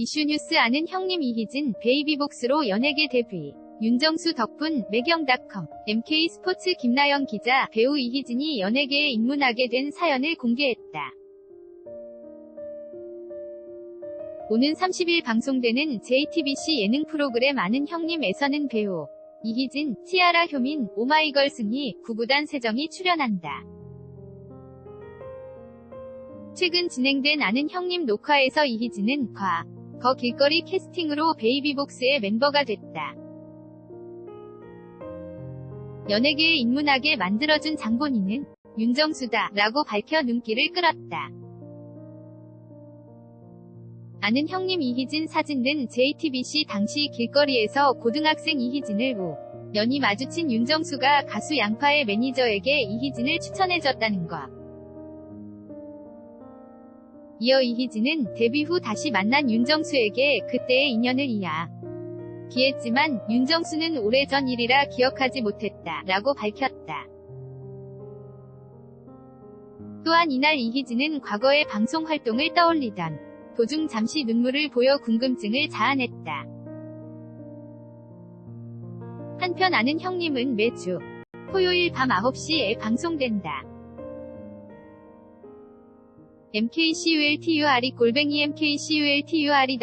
이슈뉴스 아는 형님 이희진 베이비복스로 연예계 데뷔. 윤정수 덕분 매경닷컴 MK 스포츠 김나영 기자 배우 이희진이 연예계에 입문하게 된 사연을 공개했다. 오는 30일 방송되는 JTBC 예능 프로그램 아는 형님에서는 배우 이희진, 티아라 효민, 오마이걸 승희, 구구단 세정이 출연한다. 최근 진행된 아는 형님 녹화에서 이희진은 과, 거 길거리 캐스팅으로 베이비복스의 멤버가 됐다. 연예계에 입문하게 만들어준 장본인은 윤정수다 라고 밝혀 눈길을 끌었다. 아는 형님 이희진 사진은 JTBC 당시 길거리에서 고등학생 이희진을 우 연이 마주친 윤정수가 가수 양파의 매니저에게 이희진을 추천해줬다는 것. 이어 이희진은 데뷔 후 다시 만난 윤정수에게 그때의 인연을 이야. 기했지만 윤정수는 오래전 일이라 기억하지 못했다 라고 밝혔다. 또한 이날 이희진은 과거의 방송 활동을 떠올리던 도중 잠시 눈물을 보여 궁금증을 자아냈다. 한편 아는 형님은 매주 토요일 밤 9시에 방송된다. MKCULTUR이 골뱅이 MKCULTUR이